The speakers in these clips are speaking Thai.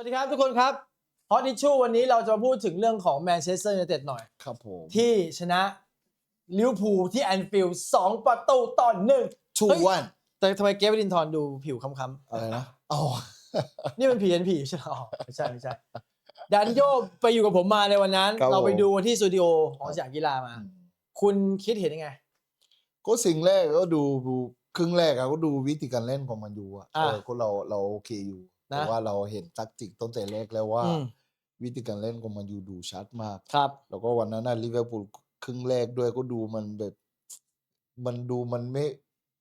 วัสดีครับทุกคนครับฮอต i ิชชูวันนี้เราจะมาพูดถึงเรื่องของแมนเชสเตอร์ยูไนเต็ดหน่อย ครับผม ที่ชนะลิเวอร์พูลที่แอนฟิลด์สองประตูต่อหนึ่งชูเฮ้ยวันแต่ทำไมเกฟวินทอนดูผิวค้ำอะไรนะอ๋อๆนี่มันผีเอ็นผีใช่ไหมอ๋อไม่ใช่ไม่ใช่ดันโยไปอยู่กับผมมาในวันนั้นเราไปดูที่สตูดิโอของสยามกีฬามา คุณคิดเห็นยังไง ก็สิ่งแรกก็ดูดูครึ่งแรกอะก็ดูวิธีการเล่นของมันอยู่อะอะเออก็เราเราโอเคอยู่ นะแต่ว่าเราเห็นตักติกต้นแต่แรกแล้วว่า อืม วิธีการเล่นของมันอยู่ดูชัดมาก ครับ แล้วก็วันนั้นน่ะลิเวอร์พูลครึ่งแรกด้วยก็ดูมันแบบ มันดูมันไม่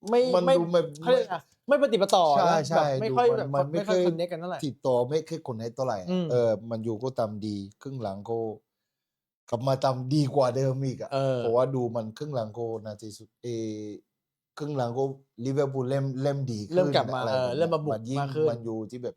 ไม่มันไม่ดูแบบเขาเรียกอะไรไม่ปฏิปต่อใช่นะใช่แบบไม่ค่อยดูแบมับนมันไม่ไม่ค่อยเคย คอนเนคกันเท่าไหร่ ติดต่อไม่เคยคนไหนตัวไหร่อืม เออ มันอยู่ก็ทำดีครึ่งหลังก็กลับมาทำดีกว่าเดิมอีกอะ เออ เพราะว่าดูมันครึ่งหลังก็นาทีสุดเออครึ่งหลังก็ลิเวอร์พูลเล่มเล่มดีขึ้นเริ่มกลับมาอะไรเออแบบนี้ยเริ่มมาบุกยิ่งมากขึ้น มันอยู่ที่แบบ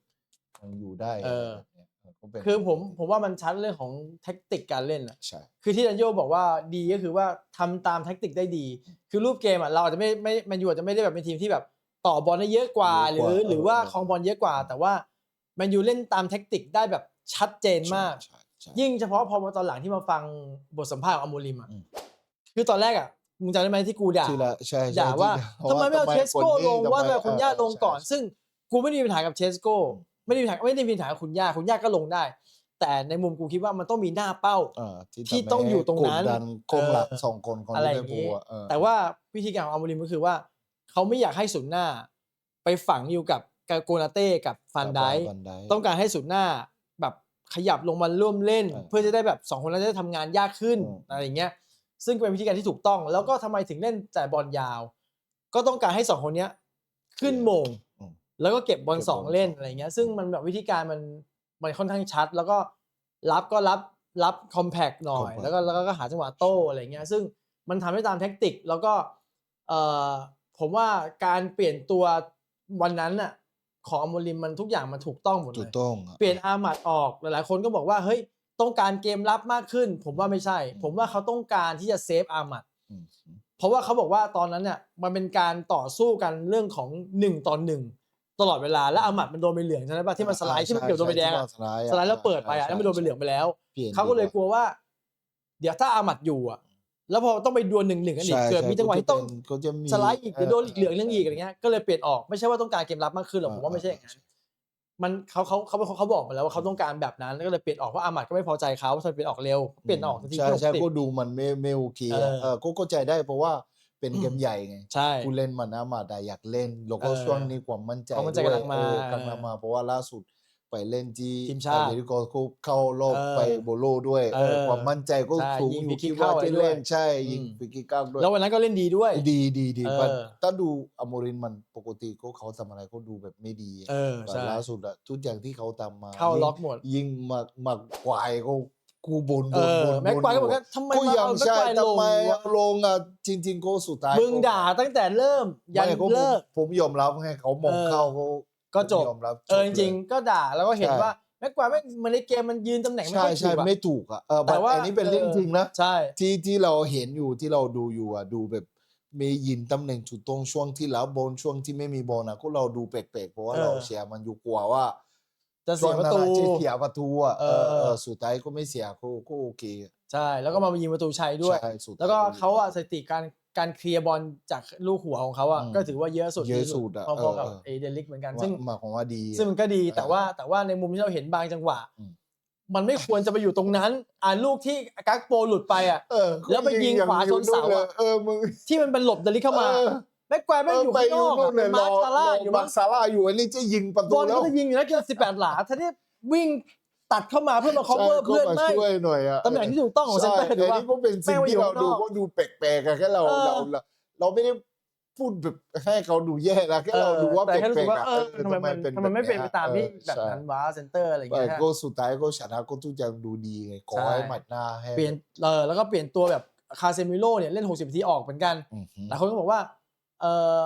มันอยู่ได้เออแบบเนี้ยเออ ก็เป็นคือผมผมว่ามันชัดเรื่องของแท็กติกการเล่นอะใช่ คือที่ดันโยบอกว่าดีก็คือว่าทำตามแท็กติกได้ดี คือรูปเกมอะเราอาจจะไม่ไม่แมนยูอาจจะไม่ได้แบบเป็นทีมที่แบบต่อบอลได้เยอะกว่าหรือหรือว่าครองบอลเยอะกว่า แต่ว่าแมนยูเล่นตามแท็กติกได้แบบชัดเจนมาก ใช่ใช่ ยิ่งเฉพาะพอมาตอนหลังที่มาฟังบทสัมภาษณ์ของอามูลิมอะอืม คือตอนแรกอะมึงจำได้ไหมที่กูด่า ที่ละใช่ใช่ด่าว่าที่ทำไมไม่เอาเทสโก้คนนี้ลงว่าทำไมแต่คุณย่าลงก่อน ใช่ ซึ่งกูไม่ได้มีปัญหากับเทสโก้ ไม่ได้มีปัญหาไม่ได้มีปัญหากับคุณย่าคุณย่าก็ลงได้ แต่ในมุมกูคิดว่ามันต้องมีหน้าเป้า เออที่ทำให้ต้องอยู่ตรงนั้น กดดันกองหลังเออสองคนของอะไรลิอเวอร์พูย่างนี้ลอะเออแต่ว่าวิธีการของอามูริมก็คือว่า เขาไม่อยากให้ศูนย์หน้า ไปฝังอยู่กับกาโกนาเต้กับฟันไดค์ฟันไดค์ ต้องการให้ศูนย์หน้าแบบขยับลงมาร่วมเล่น เออเพื่อจะได้แบบสองคนนั้นจะได้ทำงานยากขึ้นอืม อะไรอย่างเงี้ย ซึ่งเป็นวิธีการที่ถูกต้อง แล้วก็ทำไมถึงเล่นจ่ายบอลยาว ก็ต้องการให้สองคนเนี้ย ขึ้นโมงอืม แล้วก็เก็บบอลเก็บบอลสองเล่นสองอะไรเงี้ย ซึ่งมันแบบวิธีการมันมันค่อนข้างชัด แล้วก็รับก็รับรับคอมแพกหน่อย compact แล้วก็แล้วก็หาจังหวะโต้อะไรเงี้ย ซึ่งมันทำได้ตามแท็กติก แล้วก็เอ่อผมว่าการเปลี่ยนตัววันนั้นน่ะของอโมริมมันทุกอย่างมันถูกต้องหมดถูเลกยต้องอะเปลี่ยนอามัดออกหลายๆคนก็บอกว่าเฮ้ยต้องการเกมรับมากขึ้น ผมว่าไม่ใช่อืมผมว่าเขาต้องการที่จะเซฟอามัดอืมอืมเพราะว่าเขาบอกว่าตอนนั้นเนี่ยมันเป็นการต่อสู้กันเรื่องของหนึ่งต่อหนึ่ง ตลอดเวลาแล้วอามัดมันโดนใบเหลืองใช่ไหมป่ะที่มันสไลด์ที่มันเกี่ยวโดนใบแดงอะใช่สไลด์แล้วเปิดไปอะใช่แล้วมันโดนใบเหลืองไปแล้วปลี่ยนเขาก็เลยดีกลัวว่า เดี๋ยวถ้าอามัดอยู่อะแล้วพอต้องไปดวลหนึ่งหนึ่งกันอีกใช่เกิดมีจังหวะที่ต้องก็จะมีสไลด์อีกหรือโดนอีกเหลืองเรื่องอีกอะไรเงี้ยก็เลยเปลี่ยนออกไม่ใช่ว่าต้องการเกมรับมากขึ้นหรอกผมว่าไม่ใช่อย่างนั้นมันเขาเขาเขาเขาเขาบอกมาแล้วว่าเขาต้องการแบบนั้นแล้วก็เลยเปลี่ยนออกเพราะอามัดก็ไม่พอใจเขาทำไมเปลี่ยนออกเร็วเปลี่ยนออกทันทีใช่ที่ใช่60ก็ดูมันไม่ไม่โอเคอะเออเออก็เข้าใจได้เพราะว่า เป็นเกมใหญ่ไงใช่ผู้เล่นมันนะมาได้อยากเล่นแล้วก็เออช่วงนี้ความมั่นใจความมั่นใจด้วยกำลังมาเออกำลังมา เพราะว่าล่าสุดไปเล่นที่ทีมชาติอเมริกาก็เข้ารอบเออไปโบโลด้วยเออเออความมั่นใจก็ใช่สูงยิงอยู่ฟรีคิกคิดว่าเข้าจะด้วยเล่นใช่ยิงอืมฟรีคิกเข้าด้วย แล้ววันนั้นก็เล่นดีด้วย ดีดีดีเออมันถ้าดูอโมรินมันปกติก็เขาทำอะไรก็ดูแบบไม่ดีเออแต่ใช่ล่าสุดอะทุกอย่างที่เขาทำมา เข้ายิ่งล็อกหมด ยิ่งมากมากกวายก็ กูบนเอบนอบนแม็กควายก็บอกยู่ว่าทำไมก็มายังเอาแม็กใช่ควายลทำงไมวะเอาลงอะจริง ๆ ก็สุดท้ายมึงด่าตั้งแต่เริ่มยันไม่ก็ผมเลิก ผมยอมรับให้เขามองเออ เข้าเขาก็จบ ผมยอมรับเออจริงลยๆก็ด่าแล้วก็เห็นใช่ว่าแม็กควายไม่มันในเกมมันยืนตำแหน่งไม่ใช่ค่อยถูใช่กอะ ไม่ถูกอะเออแต่แต่ว่าว่า อันนี้เป็นเรื่องจริงนะใช่ ที่ที่เราเห็นอยู่ที่เราดูอยู่อะดูแบบมียินตำแหน่งจุดตรงช่วงที่รับบอลช่วงที่ไม่มีบอลอะก็เราดูแปลกๆเพราะว่าเออ เราเชียร์มันอยู่กลัวว่า จะเสียประตูช่วงนั้นอะที่เสียประตูอะเอเอออ เออสุดท้ายก็ไม่เสียก็ก็โอเคใช่ แล้วก็มายิงประตูชัยด้วย ใช่สุดท้ย แล้วก็เขาอะสถิติการการเคลียร์บอลจากลูกหัวของเขาอะอืมก็ถือว่าเยอะสุดเยอะสุดอะพอๆกับเออเออ เอเดนลิกเหมือนกันว่าซึ่งหมายความว่าดี ซึ่งมันก็ดีเออแต่ว่าแต่ว่าในมุมที่เราเห็นบางจังหวะ อืม มันไม่ควรจะไปอยู่ตรงนั้น อ่าลูกที่กักโปหลุดไปอะเออแล้วไปยิงอขวาชนเสาอะลยเออมึง ที่มันเป็นหลบเดนลิกเข้ามา เออ แม็กควายไม่งอยู่ข้างนอกอะเลเป็ยนมาร์คซาร่าอยู่มามั้งร์คซาร่าอยู่อันนี้จะยิงประบตูอลแล้วก็จะยิงอยู่แล้วกินสิบแปดหลาท่านี้วิ่งตัดเข้ามาเพื่อมา cover ใช่เพื่อนก็มาไม่ช่วยหน่อยอะตำแหน่งที่ถูกต้องของเซนใช่เตอร์ถืออันว่านี้ก็เป็นสิ่งแม่งมาอยู่ที่เราดูข้างนอกก็ดูแปลกๆอะแค่เราเออเราเราเราไม่ได้พูดแบบให้เขาดูแย่นะแค่เราดูว่าแต่แปลแค่รู้สึกกๆว่าอะเออเออทำไมมันทำไมไม่เป็นไปตามที่แบบนั้นวะเซนเตอร์อะไรอย่างเออเงี้ยก็สุดท้ายก็ชนะก็ทุกอย่างดูดีไงขอใช่ให้หมัดหน้าให้เปลี่ยนเออแล้วก็เปลี่ยนตัวแบบคาเซมิโร่เนี่ยเล่น 60นาทีออกเหมือนกันอือหือหลายคนก็บอกว่า เออ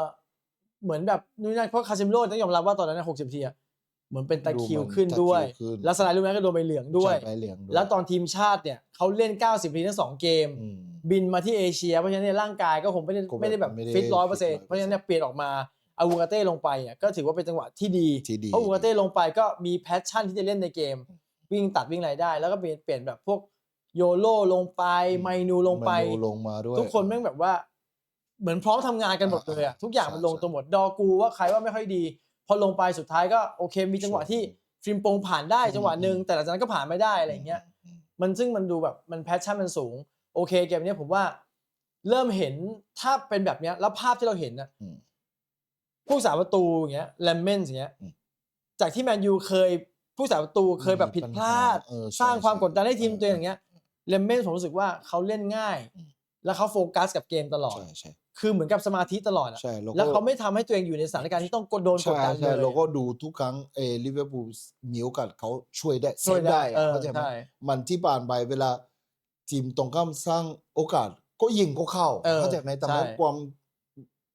เหมือนแบบนู่นนั่นเพราะคาเซมิโร่ต้องยอมรับว่าตอนนั้น60นาทีอะเหมือนเป็นตะคริวขึ้นด้วยตะคริขึ้น แล้วสไลด์ลูกนั้นก็โดนใบเหลืองด้วย ใช่ใบเหลืองด้วยแล้วตอนทีมชาติเนี่ยเขาเล่น 90นาทีทั้งสองเกม อืม บินมาที่เอเชีย เพราะฉะนั้นเนยร่างกายก็คงไม่ได้ก็แบบไม่ได้แบบไม่ได้ฟิตร้อยเปอร์ฟิเซ็นตต์เพราะฉะนั้นเนี่ยเปลี่ยนออกมาเอาอูกาเต้ลงไปอะก็ถือว่าเป็นจังหวะที่ดีที่ดี เพราะอูกาเต้ลงไปก็มีแพชชั่นที่จะเล่นในเกม วิ่งตัดวิ่งอะไรได้ แล้วก็เปลี่ยนเปลี่ยนแบบพวกโยโลลงไปไมนูลงไป มาดูลงมาด้วยทุกคนแม่งแบบว่า เหมือนพร้อมทำงานกันหมดเลยอะทุกอย่างมันลงตัวหมดดอกูว่าใครว่าไม่ค่อยดี พอลงไปสุดท้ายก็โอเคมีจังหวะที่ฟิล์มโปงผ่านได้จังหวะหนึ่งแต่หลังจากนั้นก็ผ่านไม่ได้อะไรอย่างเงี้ยมันซึ่งมันดูแบบมันแพชชั่นมันสูง โอเคเกมเนี้ยผมว่า เริ่มเห็นถ้าเป็นแบบเนี้ยแล้วภาพที่เราเห็นน่ะอืมผู้สาประตูอย่างเงี้ยแลมเมนอย่างเงี้ยอืมจากที่แมนยูเคยผู้สาประตูเคยแบบผิดพลาดเออใช่สร้างความใช่กดดันให้ทีมเออตัวเองอย่างเงี้ยเลมเมนผมรู้สึกว่าเขาเล่นง่ายอืมแล้วเขาโฟกัสกับเกมตลอดใช่ใช่ คือเหมือนกับสมาธิตลอดอะใช่แล้วก็แล้วเขาไม่ทำให้ตัวเองอยู่ในสถานการณ์ที่ต้องกดโดนกใช่ดดันเลใช่ยเราก็ดูทุกครั้งเอลิเวอร์พูลมีโอกาสเขาช่วยได้ช่วยเซฟได้อะเออเข้าใจไหมใช่ มันที่ผ่านไปเวลาทีมตรงข้ามสร้างโอกาสก็ยิงก็เข้าเออเข้าใจไหมแต่ว่าใช่ ความ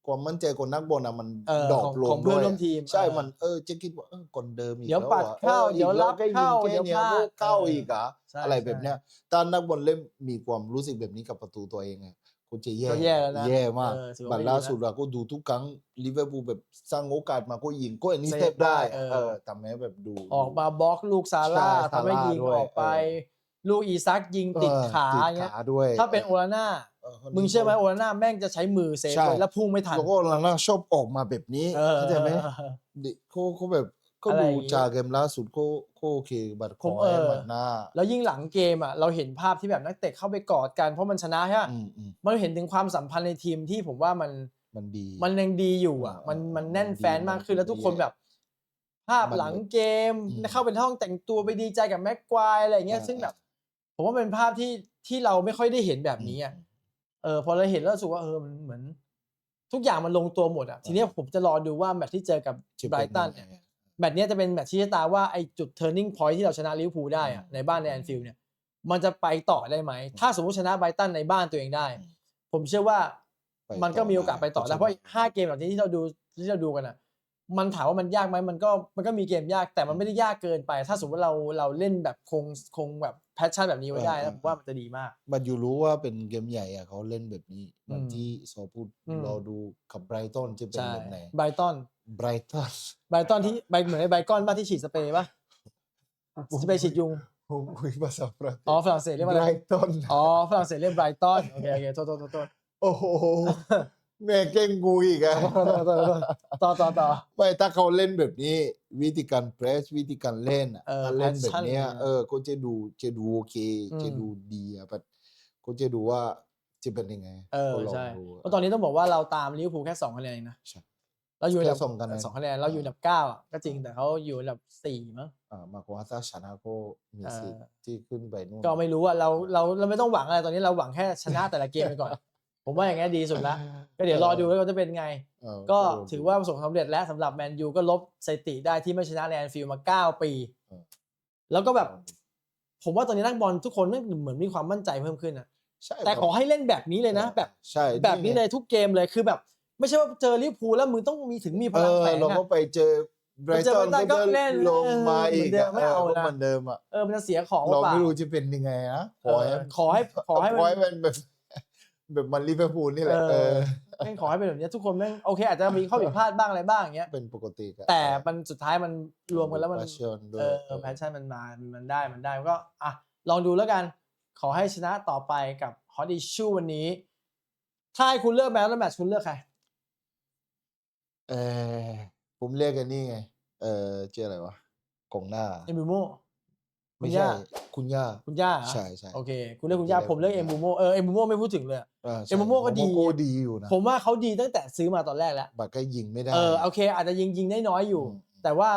ความมั่นใจของนักบอลอะมันเออดรอขปองลของงเพื่อนด้วยร่วมทีม ใช่เออมันเออจะคิดว่าเออคนเดิมอีกเดี๋ยวแล้วปัดอะเข้าออเดี๋ยวอีกแล้รับก็ยิงเข้าแค่เดี๋ยวนี้พลาดก็เข้าเอออีอีกอะใช่อะไรแบบใช่เนี้ยถ้านักบอลเล่นมีความรู้สึกแบบนี้กับประตูตัวเองอะ คุณจะแย่ก็แย่แล้วนะแย่มากเออถือว่าบัตไม่รดีล่านะสุดเราก็ดูทุกครั้งลิเวอร์พูลแบบสร้างโอกาสมาก็ยิงก็อันนี้เซเซฟฟได้ได้เออ เออแต่แม้แบบดู ออกมาบล็อกลูกซาร่าใช่ทำให้ซาร่ายิงด้วย ออกไปเอลูกอีซักยิงติดเออขาติดอย่างเงี้ยขาด้วยถ้าเป็นโอลาน่าเออคนนี้มึงเชื่อไหมโอลาน่าแม่งจะใช้มือเซฟใช่ เลยแล้วพุ่งไม่ทันแล้วก็ลาน่าชอบออกมาแบบนี้เออเข้าใจไหมเด็กเขาเขาแบบ ก็อะไรดูอย่างงี้ จากเกมล่าสุดก็ก็โอเคบัตรขผอมให้เออบัตรหน้าแล้วยิ่งหลังเกมอะเราเห็นภาพที่แบบนักเตะเข้าไปกอดกันเพราะมันชนะใช่ไหมอืมอืมมันเห็นถึงความสัมพันธ์ในทีมที่ผมว่ามันมันดี มันยังดีอยู่อะเออมันเออมันแน่นมันดีแฟนมากขึ้นมันแล้วทุกคนดีแบบ ภาพมันหลังเกมอืมเข้าเป็นห้องแต่งตัวไปดีใจกับแม็กควายอะไรอย่างเงี้ย เออซึ่งแบบ ผมว่าเป็นภาพที่ที่เราไม่ค่อยได้เห็นแบบนี้อะเออพอเราเห็นแล้วรู้สึกว่าเออมันเหมือน ทุกอย่างมันลงตัวหมดอะทีเนี้ยผมจะรอดูว่าแมตช์ที่เจอกับจะไบรเป็ตันยังไง แมตช์เนี้ยจะเป็นแมตช์ชี้ชะตาว่าไอ้จุด turning point ที่เราชนะลิเวอร์พูลได้อะอืมในบ้านในแอนฟิลด์เนี่ยมันจะไปต่อได้ไหม ถ้าสมมติชนะไบรตันในบ้านตัวเองได้อืมผมเชื่อว่าไปมันก็มีโอกาสไปต่อได้เพราะใช่ห้าเกมเหล่านี้ที่เราดูที่เราดูกันอะ มันถามว่ามันยากไหมมันก็มันก็มีเกมยากแต่มันไม่ได้ยากเกินไป ถ้าสมมติเราเราเล่นแบบคงคงแบบแพชชั่นแบบนี้ไว้ได้นะผมว่ามันจะดีมาก มันอยู่รู้ว่าเป็นเกมใหญ่อะเขาเล่นแบบนี้เหมือนอืมที่ซอพูดอืมรอดูกับไบรตันจะเป็นใช่แบบไหนไบรตัน ไบรตันไบรตันที่ไบเหมือนไอ้ไบรกอนบ้าที่ฉีดสเปรย์ป่ะสเปรย์ฉีดยุงผมคุยภาษาฝรั่งเศสอ๋อฝรั่งเศสเรียกว่าไบอะไรรตันอ๋อฝรั่งเศสเรียกไบรตันโอเคโอเคโทษโทษโทษโทษโอ้โหแม่เก่งกูอีกอะต่อต่อต่อไม่ถ้าเขาเล่นแบบนี้ วิธีการเพรสวิธีการเล่นอะเออถ้าเล่นแบบ passion เนี้ยเลยนะเออก็จะดูจะดูโอเคอืมจะดูดีอะแต่ก็จะดูว่าจะเป็นยังไง เออก็ลงใช่ดูเพราะตอนนี้ต้องบอกว่าเราตามลิเวอร์พูลแค่สองคะแนนเองนะใช่ เราอยู่อันดับแค่สองคะแนน สองคะแนนเราอยู่อันดับเก้าอะก็จริงแต่เขาอยู่อันดับสี่มั้ง อ่ามากกว่าถ้าชนะก็มีเออสิทธิ์ที่ขึ้นไปนู่นก็ไม่รู้อะเราเราเราไม่ต้องหวังอะไรตอนนี้เราหวังแค่ชนะแต่ละเกมไปก่อน ผมว่าอย่างงี้ดีสุดละก็เดี๋ยวรอดูว่าจะเป็นไง เออก็ลงดูถือว่าประสบความสำเร็จแล้วสำหรับแมนยูก็ลบสถิติได้ที่ไม่ชนะในแอนฟิลด์มา9ปีเออแล้วก็แบบ ผมว่าตอนนี้นักบอลทุกคนเหมือนมีความมั่นใจเพิ่มขึ้นอะ ใช่แต่ขอให้เล่นแบบนี้เลยนะ แบบใช่แบบนี้ไงเลยทุกเกมเลยคือแบบ ไม่ใช่ว่าเจอลิเวอร์พูลแล้วมึงต้องมีถึงมีพเอลังอแฝงเราก็อะ ไปเจอไบรไปเจอตัน Brighton ก็ก็เล่นลงมาอีกเหมือนเดิมไม่เอาก็นะเหมือนเดิมอะเออมันจะเสียของเราเปล่าไม่รู้จะเป็นยังไงนะเออขอให้ขอให้ขมันอให้มันแบบแบบมันลิเวอร์พูลนี่แหละเอเอออแม่งขอให้เป็นแบบนี้ทุกคนแม่งโอเค อาจจะมีข้อผิดพลาดบ้างอะไรบ้างอย่างเงี้ย เป็นปกติอะแต่มันสุดท้ายมันรวมกันแล้วมัน แพชชั่นด้วเอย อแพชชั่นมันมา มันได้ มันได้ก็อะลองดูแล้วกัน ขอให้ชนะต่อไปกับฮอต i ิชูวันนี้ ถ้าให้คุณเลือกแมตช์แล้วแมตช์คุณเลือกใคร เออผมเรียกกันนี่ไง เออชื่ออะไรวะกองหน้า เอ็มบูโม ไม่คุณย่าใช่ คุณย่า คุณย่าเหรอใช่ใช่ โอเค คุณเลือกคุณย่า ผมผมเลือกเลืเอ็อกมคุณบูย่าโม เออ เอ็มบูโมไม่พูดถึงเลยอะอ่าใช่เอ็มบูโม่ก็ดีโก็ดีอยู่นะผมว่าเขาดีตั้งแต่ซื้อมาตอนแรกแล้ว บัตรก็ยิงไม่ได้เออ โอเค อาจจะยิงยิงได้น้อยอยู่อืมแต่ว่า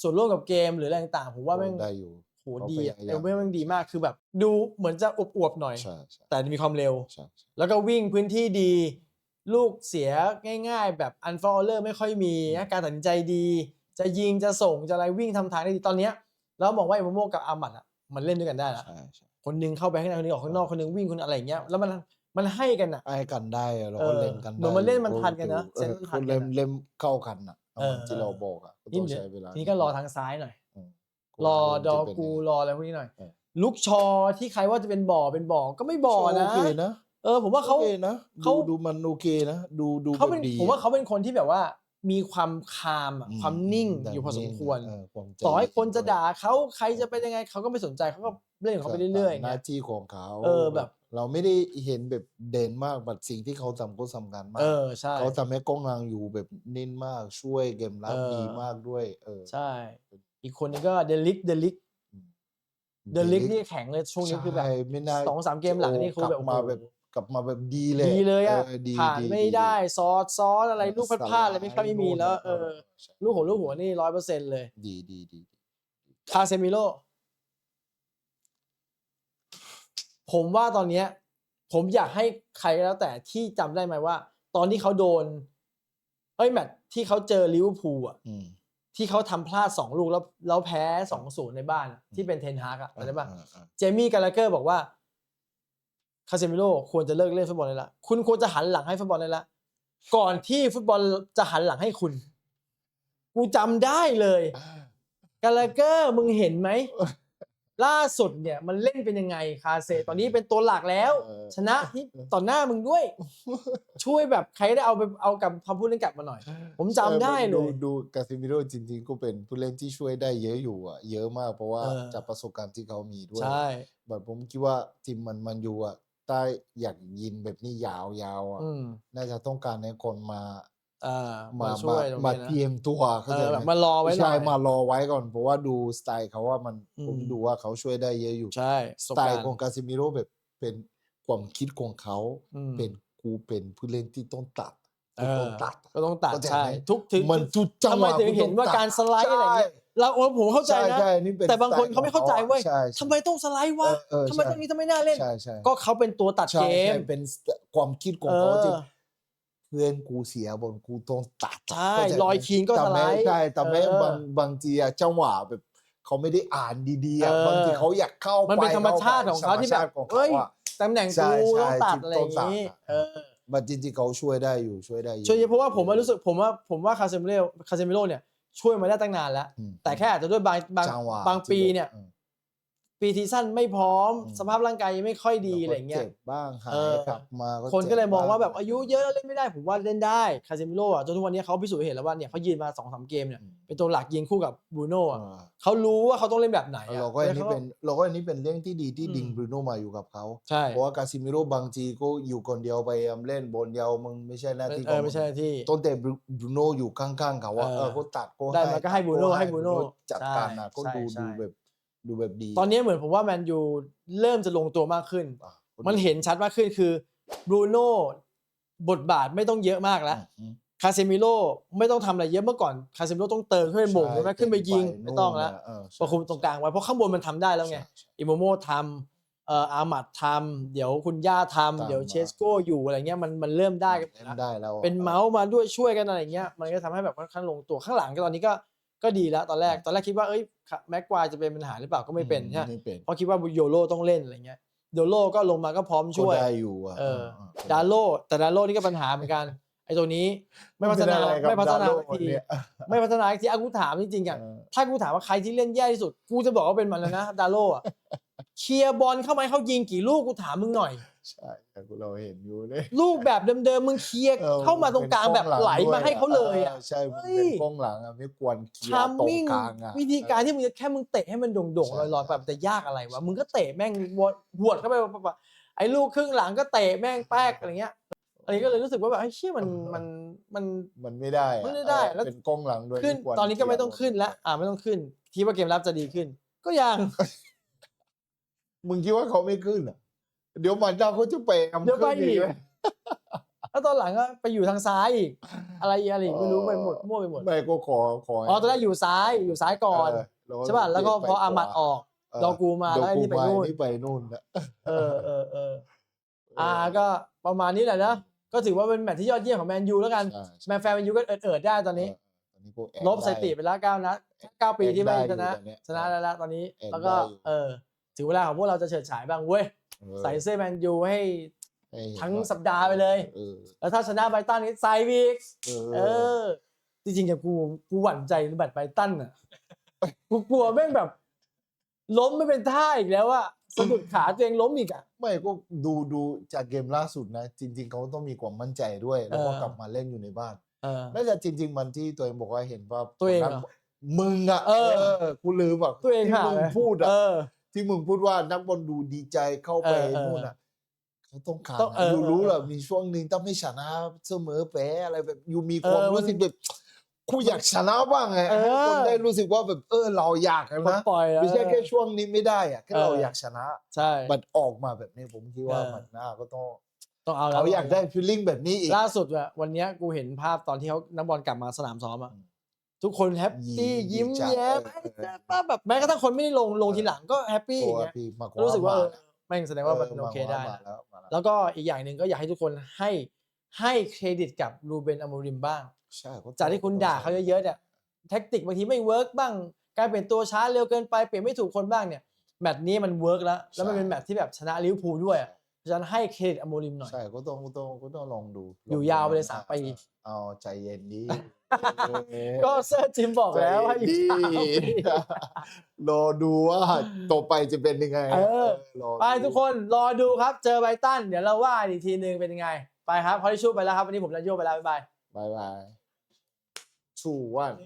ส่วนร่วมกับเกมหรืออะไรต่างๆผมว่าแม่งได้อยู่ โหเขาดีพอะยายาม เอ็มบูโม่แม่งดีมาก คือแบบ ดูเหมือนจะอวบๆหน่อย ใช่ใช่แต่มีความเร็ว ใช่ใช่แล้วก็วิ่งพื้นที่ดี ลูกเสียง่ายๆ แบบอันฟอร์เลอร์ไม่ค่อยมีนะการตัดสินใจดี จะยิงจะส่งจะอะไรวิ่งทำทางได้ดีตอนเนี้ยเรามองว่าเอมโมกับอามัดอะมันเล่นด้วยกันได้ละใช่ใช่คนหนึงเข้าไปข้างในคนหนึงออกข้างนอกคนหนึงวิ่งคนอะไรอย่างเงี้ยแล้วมันมันให้กันอะไอ้กันได้อะเราเอก็อเล่นกันเหมือนมันเล่นมันทันกันนะเอเซ็นอมันทันกันเล่นอะเล่นเข้ากันอะเออที่เราบอกอะก็นี่ต้องเดี๋ยวใช้เวลาทีนี้ก็รอทางซ้ายหน่อยอืมรอว่าดอจะเป็นกูยังไงรออะไรพวกนี้หน่อยเออลุกชอที่ใครว่าจะเป็นบ่อเป็นบ่อก็ไม่บ่อนะโอ เคนะเออผมว่าเขาโอเคนะเขา ดูดูมันโอเคนะดูดูเขาเป็นแบบดีผมว่าอะเขาเป็นคนที่แบบว่า มีความคามอะความนิ่งอยู่พอสมควร เออความใจต่อให้คนจะเย็ด่าเขาใครจะเป็นยังไงเขาก็ไม่สนใจเขาก็เล่นของเขาไปเรื่อยๆหไง น้าที่ของเขาเออแบบ เราไม่ได้เห็นแบบเด่นมากแต่สิ่งที่เขาทำก็สำคัญมาก เออใช่ เขาทำให้กล้องกลางอยู่แบบนิ่นมากช่วยเกมรับเออ ดีมากด้วย เออ ใช่ อีกคนนึงก็เดลิกเดลิกเดลิกนี่แข็งเลยช่วงนี้คือแบบใช่ไม่น่าสองสามเกมหลังนี่คือแบบกลับมาโอ้โหแบบ กลับมาแบบดีเลยดีเลยอะดีผ่านดีไม่ได้ซอสซอสอะไรลูกพลาดๆอะไรไม่ค่อยไม่มีแล้วเออใช่ลูกหัวลูกหัวนี่ร้อยเปอร์เซ็นต์เลย ดีดีดีคาเซมิโลผมว่าตอนเนี้ย ผมอยากให้ใครก็แล้วแต่ที่จำได้ไหมว่า ตอนที่เขาโดน เอ้ยแมตช์ที่เขาเจอลิเวอร์พูลอะอืมที่เขาทำพลาดสองลูกแล้วแล้วแพ้สองศูนย์ในบ้านอะที่เป็นเทนฮากอะจำได้ปะอ่าอ่าเจมี่กาลาเกอร์บอกว่า คาเซมิโลควรจะเลิกเล่นฟุตบอลเลยละคุณควรจะหันหลังให้ฟุตบอลเลยละก่อนที่ฟุตบอลจะหันหลังให้คุณ กูจำได้เลยกาลาเกอร์มึงเห็นไหมล่าสุดเนี่ยมันเล่นเป็นยังไงคาเซตอนนี้เป็นตัวหลักแล้วเออชนะที่ต่อหน้ามึงด้วย ช่วยแบบใครได้เอาไปเอากับคำพูดนั้นกลับมาหน่อย ผมจำได้เลย ดูกาซิมิโร่จริงๆก็เป็นผู้เล่นที่ช่วยได้เยอะอยู่อะ เยอะมากเพราะว่าเออจากประสบการณ์ที่เขามีด้วยใช่แบบผมคิดว่าทีมมันมันอยู่อะ ถ้าอยากยินแบบนี้ยาวๆอะอืมน่าจะต้องการให้คนมาอ่ามามาช่วยตรงมานี้นะเตรียมตัวเข้าเอใจอไหแบบมารอไว้หน่ใช่อย มารอไว้ก่อนเพราะว่าดูสไตล์เขาว่ามันอืม ผมดูว่าเขาช่วยได้เยอะอยู่ ใช่สไตล์ของกาซิมิโร่แบบเป็นความคิดของเขาอืมเป็นกูเป็นผู้เล่นที่ต้องตัดเอที่อต้องตัด ก็ต้องตัดเข้าใจใช่ไหม ทุกถึงมันทุกจังทำหไมวะถึงเห็นว่าการสไลด์อะไรเงี้ย เราโอ้ผมเข้าใจช่นะช่นี่เป็นแต่บางคนสตล์เขาไม่เข้าใจเว้ยใช่ ทำไมต้องสไลด์วะเออเออทำไมใช่ตรงนี้ทำไมน่าเล่น ใช่ใช่ก็เขาเป็นตัวตัดใช่เกม ใช่เป็นความคิดของเอเขาอที่เพื่อนกูเสียบนกูต้องตัด ใช่เข้าใจไหม ลอยคีนก็สไลด์แต่ม่ใช่แต่ไม่เออบางบางทีอะจังหวะแบบเขาไม่ได้อ่านดีๆอะเออบางทีเขาอยากเข้ามันเป็นไปธรรมชาติของเขาที่แบบ ธรรมชติของเอ้ยเขาอะ ตำแหน่งใช่กูใช่ต้องตัดที่อะไรอย่างต้องตัดนี้อะเออมันจริงๆเขาช่วยได้อยู่ช่วยได้อยู่ ช่วยเยอะเพราะว่าผมว่ารู้สึกผมว่าผมว่าคาเซมิโลคาเซมิโลเนี่ย ช่วยมาได้ตั้งนานแล้วอืมแต่แค่อาจจะด้วยบางบางจังหวะบางปีที่แบบเนี่ยอืม ปีทีสั้นไม่พร้อมอืมสภาพร่างกายยังไม่ค่อยดีแล้วอะไรเงี้ยจ็บบ้างหาเอยอกลับมาคนก็เลยมองว่าแบบจ็อายุเยอะแล้วเล่นไม่ได้ผมว่าเล่นได้คาเซมิโลอะจนทุกวันนี้เขาพิสูจน์ให้เห็นแล้วว่าเนี่ยเขายืนมาสองสามเกมเนี่ยอืมเป็นตัวหลักยิงคู่กับบรูโน่เออะอเขารู้ว่าเขาต้องเล่นแบบไหนอะเราก็อันนี้แล้วขาเป็นเราก็อันนี้เป็นเรื่องที่ดีที่อืมดึงบรูโน่มาอยู่กับเขาใช่เพราะว่ากาซิมิโร่บางทีก็อยู่คนเดียวไปเล่นบอลเดียวมึงไม่ใช่หน้าที่เออไม่ใช่หน้าที่ต้นแต่บรูโน่อยู่ข้างๆเขาว่าเออเออเขาตัดก็ได้มาก็ให้บรูโน่ให้บรูโน่จัดการนะใช่ก็ดูใช่ดูแบบ ดูแบบดี ตอนนี้เหมือนผมว่าแมนยูเริ่มจะลงตัวมากขึ้นอะก็มันดีเห็นชัดมากขึ้นคือบรูโน่บทบาทไม่ต้องเยอะมากแล้วอืมคาเซมิโลไม่ต้องทำอะไรเยอะเมื่อก่อนคาเซมิโลต้องเติมขึ้นไปโมงใช่ไหมขึ้นไปยิงไม่ต้องแล้วเออใช่ประคุมตรงกลางไว้เพราะข้างบนมันทำได้แล้วไงใช่ใช่อิโมโมทำเอ่ออามัดทำเดี๋ยวคุณย่าทำตามเดี๋ยวมาเชสโก้อยู่อะไรเงี้ยมันมันเริ่มได้กันหมดเล่นแล้วได้แล้วเป็นเมาส์มาด้วยช่วยกันอะไรเงี้ยมันก็ทำให้แบบค่อนข้างลงตัวข้างหลังก็ตอนนี้ก็ ก็ดีแล้วตอนแรกตอนแรกคิดว่าเอ้ยแม็กควายจะเป็นปัญหาหรือเปล่าก็ไม่เป็นใช่ไหมไม่เป็นเพราะคิดว่าโยโรต้องเล่นอะไรเงี้ยโยโรก็ลงมาก็พร้อมช่วยก็ได้อยู่อะเออเออดาโลแต่ดาโลนี่ก็ปัญหาเหมือนกันไอ้ตัวนี้ไม่พัฒนาเป็อะรกับไม่พัฒนาดโลสักทีเนี่ยไม่พัฒนาสักทีอะกูถามจริงๆอะเออถ้ากูถามว่าใครที่เล่นแย่ที่สุด กูจะบอกว่าเป็นมันแล้วนะดาโลอะเคลียร์บอลเข้ามาให้เขายิงกี่ลูกกูถามมึงหน่อย ใช่แต่เราเห็นอยู่เลยลูกแบบเดิมๆมึงเคลียร์ออเข้ามาตรงกลางแบบไหลมาให้เขาเลยอะใช่มันเฮ้เป็นยกล้องหลังอะไม่ควรเคลียทามร์ตรงมิ่งกลางอะวิธีการที่มึงจะแค่มึงเตะให้มันโด่งใช่ๆลอยๆแบบแต่ยากอะไรวะมึงก็เตะแม่งวดหวดเข้าไปปะๆไอ้ลูกครึ่งหลังก็เตะแม่งแป๊กอะไรเงี้ยอันนี้ก็เลยรู้สึกว่าแบบไอ้เชี่ยมันมันมันมันไม่ได้อะมันไม่ได้เออแล้วเป็นกล้องหลังด้วยขึ้นไม่ควรตอนนี้ก็ไม่เคลียร์ต้องขึ้นแล้วอ่าไม่ต้องขึ้นคิดว่าเกมรับจะดีขึ้น ก็ยังมึงคิดว่าเขาไม่ขึ้นอะ เดี๋ยวมันจ้าเขาจะไปอำเดี๋ยวไปขึ้นอีกไหมแล้วตอนหลังก็ไปอยู่ทางซ้ายอีกอะไรอีกอะไรอีกไม่รู้ไปหมดมั่วไปหมดไม่ก็ขอขออ๋อตอนแรกอยู่ซ้ายอยู่ซ้ายก่อนเแล้วใช่ป่ะแล้วก็พออามัดออกเออดอกูมาแล้วไอ้นี่ไปดอนู่นนี่ไปนู่นนะเออเออเอออ่าก็ประมาณนี้แหละนะก็ถือว่าเป็นแมตช์ที่ยอดเยี่ยมของแมนยูแล้วกันใช่แมนแฟนแมนยูก็เอิดเอิดๆได้ตอนนี้เตอนนี้ก็แอบลบสถิติไปแล้วเก้านัดเก้าปีที่ไม่ชนะแอบได้อยู่ตอนเนี้ยชนะแล้วละตอนนี้แอบแล้วก็ได้อยู่เออถึงเวลาของพวกเราจะเฉิดฉายบ้างเว้ยเออ ใส่เสื้อแมนยูให้ให้เห็นทั้งว่าสัปดาห์ไปเลยเออแล้วถ้าชนะไบรตันนี่ใส่อีกเอเอออจริงๆกับกูกูหวั่นใจแบตไบรตันอะ กูกลัวแม่งแบบ ล้มไม่เป็นท่าอีกแล้วอะสะดุดขาตัวเองล้มอีกอะไม่ก็ดูดูจากเกมล่าสุดนะ จริง ๆเขาต้องมีความมั่นใจด้วย แล้วก็เออกลับมาเล่นอยู่ในบ้านเออน่าจะจริง ๆ มันที่ตัวเองบอกว่าเห็นว่าตัวเองเหรอนักมึงอะเออกูลืมอะตัวเองที่หามึงเลยพูดอะเออ ที่มึงพูดว่านักบอลดูดีใจเข้าไปเออเออ นู่นอะเขาต้องการต้องนะเอออยู่รู้เออแหละมีช่วงหนึ่งถ้าไม่ชนะเสมอแพ้อะไรแบบอยู่มีความเออรู้สึกแบบกูอยากชนะบ้างไงเออ ให้คนได้รู้สึกว่าแบบเออเราอยากอะปลดนะปล่อยไม่ใช่เออแค่ช่วงนี้ไม่ได้อะแค่เออเราอยากชนะใช่มันออกมาแบบนี้ผมคิดว่าเออ มันน่าก็ต้องต้องเอาแล้วเขาอยากได้ฟีลลิ่งแบบนี้อีก ล่าสุดอะวันเนี้ยกูเห็นภาพตอนที่เขานักบอลกลับมาสนามซ้อมอะอืม ทุกคนแฮปปี้ยิ้ยิ้มมจัดแย้มเออเออป้าแบบแม้กระทั่งคนไม่ได้ลงลงทีหลังก็แฮปปี้อตัวย่างเงี้ยพี่มากรู้สึกว่าเออมแม่งแสดงว่ามันโอเคได้มานะแล้วมาแล้วแล้วก็อีกอย่างหนึ่งก็อยากให้ทุกคนให้ให้เครดิตกับรูเบนอโมริมบ้าง ใช่เขจากที่คุณด่าเขาเยอะๆเนี่ยแท็กติกบางทีไม่เวิร์กบ้าง การเปลี่ยนตัวช้าเร็วเกินไปเปลี่ยนไม่ถูกคนบ้างเนี่ยแมตช์นี้มันเวิร์กแล้ว แล้วมันเป็นแมตช์ที่แบบชนะลิเวอร์พูลด้วยอะเพราะฉะนั้นให้เครดิตอโมริมหน่อย ใช่ก็ต้องก็ต้องก็ต้องลองดูอยู่ยาวไปเลยสามปี เอาใจเย็นดี ก็เซอร์จิมบอกแล้วให้อยู่สามปีรอดูว่าต่อไปจะเป็นยังไงเออรอดูไปทุกคนรอดูครับ เจอไบรตัน เดี๋ยวเราว่าอีกทีนึงเป็นยังไง ไปครับพอที่ชูไปแล้วครับ วันนี้ผมและโยไปแล้ว บ๊ายบายบายบาย two one